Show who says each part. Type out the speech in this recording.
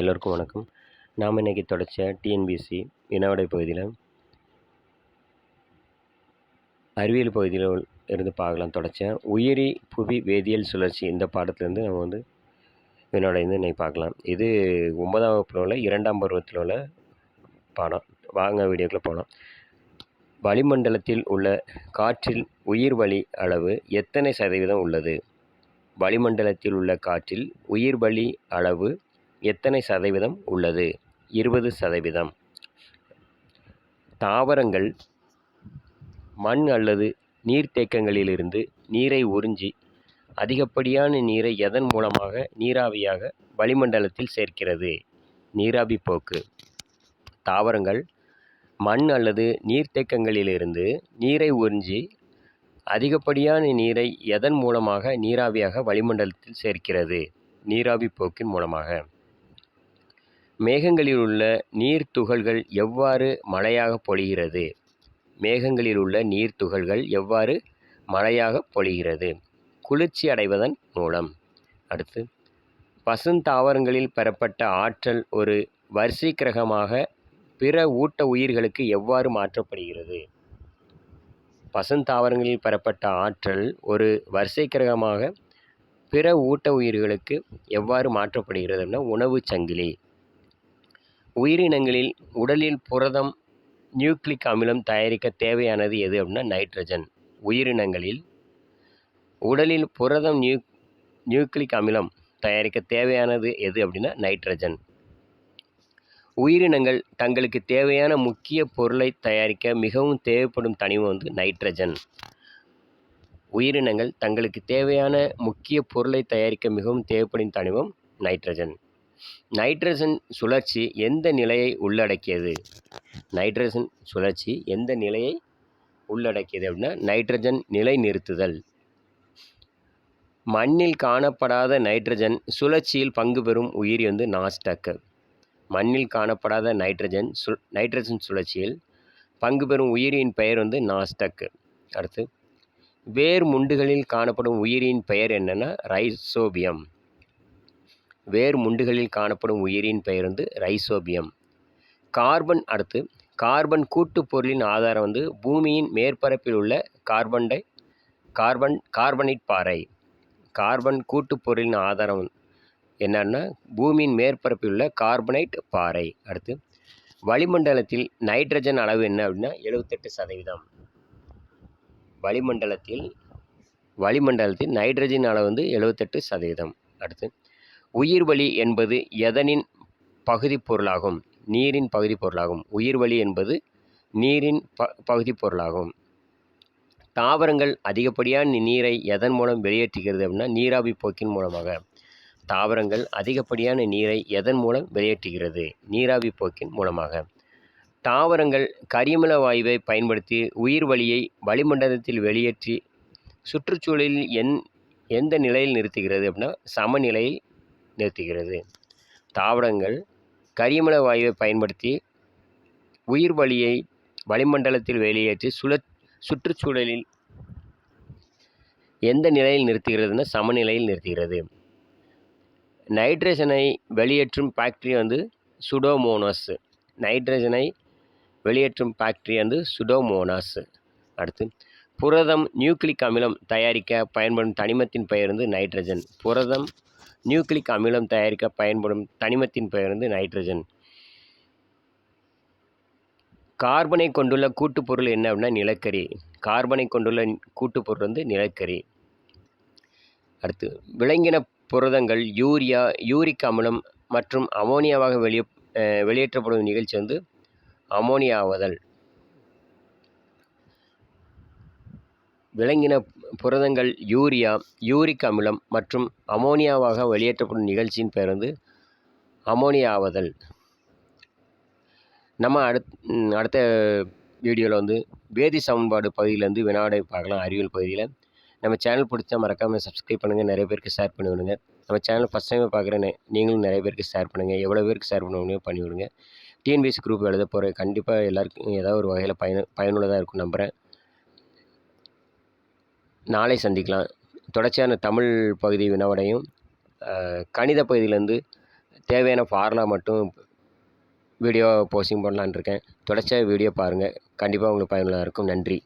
Speaker 1: எல்லோருக்கும் வணக்கம். நாம் இன்றைக்கி தொடச்ச டிஎன்பிசி வினாவிடை பகுதியில் அறிவியல் பகுதியில் இருந்து பார்க்கலாம். தொடச்ச உயிரி புவி வேதியியல் சுழற்சி இந்த பாடத்துலேருந்து நம்ம வந்து வினாவிடை இன்றைக்கி பார்க்கலாம். இது ஒன்பதாம் வகுப்பில் உள்ள இரண்டாம் பருவத்தில் உள்ள பாடம். வாங்க வீடியோக்குள்ளே போகலாம் வளிமண்டலத்தில் உள்ள காற்றில் உயிர் வலி அளவு எத்தனை சதவீதம் உள்ளது? வளிமண்டலத்தில் உள்ள காற்றில் உயிர் வலி அளவு எத்தனை சதவீதம் உள்ளது? இருபது சதவீதம். தாவரங்கள் மண் அல்லது நீர்த்தேக்கங்களிலிருந்து நீரை உறிஞ்சி அதிகப்படியான நீரை எதன் மூலமாக நீராவியாக வளிமண்டலத்தில் சேர்க்கிறது? நீராவி போக்கு. தாவரங்கள் மண் அல்லது நீர்த்தேக்கங்களிலிருந்து நீரை உறிஞ்சி அதிகப்படியான நீரை எதன் மூலமாக நீராவியாக வளிமண்டலத்தில் சேர்க்கிறது? நீராவி போக்கின் மூலமாக. மேகங்களில் உள்ள நீர் துகள்கள் எவ்வாறு மழையாக பொழிகிறது? மேகங்களில் உள்ள நீர் துகள்கள் எவ்வாறு மழையாக பொழிகிறது? குளிர்ச்சி அடைவதன் மூலம். அடுத்து பசுந்தாவரங்களில் பெறப்பட்ட ஆற்றல் ஒரு வரிசைக்கிரகமாக பிற ஊட்ட உயிர்களுக்கு எவ்வாறு மாற்றப்படுகிறது? பசுந்தாவரங்களில் பெறப்பட்ட ஆற்றல் ஒரு வரிசைக்கிரகமாக பிற ஊட்ட உயிர்களுக்கு எவ்வாறு மாற்றப்படுகிறதுனா உணவு சங்கிலி. உயிரினங்களில் உடலில் புரதம் நியூக்ளிக் அமிலம் தயாரிக்க தேவையானது எது அப்படின்னா நைட்ரஜன். உயிரினங்களில் உடலில் புரதம் நியூ நியூக்ளிக் அமிலம் தயாரிக்க தேவையானது எது அப்படின்னா நைட்ரஜன். உயிரினங்கள் தங்களுக்கு தேவையான முக்கிய பொருளை தயாரிக்க மிகவும் தேவைப்படும் தனிமம் வந்து நைட்ரஜன். உயிரினங்கள் தங்களுக்கு தேவையான முக்கிய பொருளை தயாரிக்க மிகவும் தேவைப்படும் தனிமம் நைட்ரஜன். நைட்ரஜன் சுழற்சி எந்த நிலையை உள்ளடக்கியது? நைட்ரஜன் சுழற்சி எந்த நிலையை உள்ளடக்கியது அப்படின்னா நைட்ரஜன் நிலைநிறுத்துதல். மண்ணில் காணப்படாத நைட்ரஜன் சுழற்சியில் பங்கு பெறும் உயிரி வந்து நாஸ்டக். மண்ணில் காணப்படாத நைட்ரஜன் சு நைட்ரஜன் சுழற்சியில் பங்கு பெறும் உயிரியின் பெயர் வந்து நாஸ்டக். அடுத்து வேர் முண்டுகளில் காணப்படும் உயிரியின் பெயர் என்னென்னா ரைசோபியம். வேர் முண்டுகளில் காணப்படும் உயிரின் பெயர் வந்து ரைசோபியம். கார்பன் அடுத்து கார்பன் கூட்டு பொருளின் ஆதாரம் வந்து பூமியின் மேற்பரப்பில் உள்ள கார்பன் டை கார்பன் கார்பனேட் பாறை. கார்பன் கூட்டுப் பொருளின் ஆதாரம் என்னன்னா பூமியின் மேற்பரப்பில் உள்ள கார்பனைட் பாறை. அடுத்து வளிமண்டலத்தில் நைட்ரஜன் அளவு என்ன அப்படின்னா எழுபத்தெட்டு சதவீதம். வளிமண்டலத்தில் வளிமண்டலத்தில் நைட்ரஜன் அளவு வந்து எழுபத்தெட்டு சதவீதம். அடுத்து உயிர்வளி என்பது எதனின் பகுதி பொருளாகும்? நீரின் பகுதி பொருளாகும். உயிர்வளி என்பது நீரின் ப பகுதி பொருளாகும். தாவரங்கள் அதிகப்படியான நீரை எதன் மூலம் வெளியேற்றுகிறது அப்படின்னா நீராவி போக்கின் மூலமாக. தாவரங்கள் அதிகப்படியான நீரை எதன் மூலம் வெளியேற்றுகிறது? நீராவி போக்கின் மூலமாக. தாவரங்கள் கரிமல வாயுவை பயன்படுத்தி உயிர்வலியை வளிமண்டலத்தில் வெளியேற்றி சுற்றுச்சூழலில் எந் எந்த நிலையில் நிறுத்துகிறது அப்படின்னா சமநிலையில் நிறுத்துகிறது. தாவரங்கள் கரிமல வாயுவை பயன்படுத்தி உயிர் வளியை வளிமண்டலத்தில் வெளியேற்றி சுழ சுற்றுச்சூழலில் எந்த நிலையில் நிறுத்துகிறதுனா சமநிலையில் நிறுத்துகிறது. நைட்ரஜனை வெளியேற்றும் பாக்டீரியா வந்து சுடோமோனாஸ். நைட்ரஜனை வெளியேற்றும் பாக்டீரியா வந்து சுடோமோனாஸ். அடுத்து புரதம் நியூக்ளிக் அமிலம் தயாரிக்க பயன்படும் தனிமத்தின் பெயர் வந்து நைட்ரஜன். புரதம் நியூக்ளிக் அமிலம் தயாரிக்க பயன்படும் தனிமத்தின் பெயர் வந்து நைட்ரஜன். கார்பனை கொண்டுள்ள கூட்டுப்பொருள் என்ன அப்படின்னா நிலக்கரி. கார்பனை கொண்டுள்ள கூட்டுப்பொருள் வந்து நிலக்கரி. அடுத்து விலங்கின புரதங்கள் யூரியா யூரிக் அமிலம் மற்றும் அமோனியாவாக வெளியே வெளியேற்றப்படும் நிகழ்ச்சி வந்து அமோனியாவுதல். விலங்கின புரதங்கள் யூரியா யூரிக் அமிலம் மற்றும் அமோனியாவாக வெளியேற்றப்படும் நிகழ்ச்சியின் பெயர் வந்து அமோனியாவுதல் நம்ம அடுத் அடுத்த வீடியோவில் வந்து வேதி சமன்பாடு பகுதியிலேருந்து வினாடை பார்க்கலாம் அறிவியல் பகுதியில். நம்ம சேனல் பிடிச்சா மறக்காமல் சப்ஸ்கிரைப் பண்ணுங்கள் நிறைய பேருக்கு ஷேர் பண்ணி விடுங்க. நம்ம சேனல் ஃபஸ்ட் டைம் பார்க்குறேன் நீங்களும் நிறைய பேருக்கு ஷேர் பண்ணுங்கள் எவ்வளோ பேருக்கு ஷேர் பண்ண பண்ணிவிடுங்க பண்ணி விடுங்க. டிஎன்பிஎஸ்சி குரூப் எழுத போகிற கண்டிப்பாக எல்லாருக்கும் ஏதாவது ஒரு வகையில் பயன் பயனுள்ளதாக இருக்கும் நம்புகிறேன் நாளை சந்திக்கலாம். தொடர்ச்சியான தமிழ் பகுதி வினாவடையும் கணித பகுதியிலேருந்து தேவையான ஃபார்முலா மட்டும் வீடியோ போஸ்டிங் பண்ணலான்னு இருக்கேன். தொடர்ச்சியாக வீடியோ பாருங்கள் கண்டிப்பாக உங்களுக்கு பயனுள்ளதாக இருக்கும். நன்றி.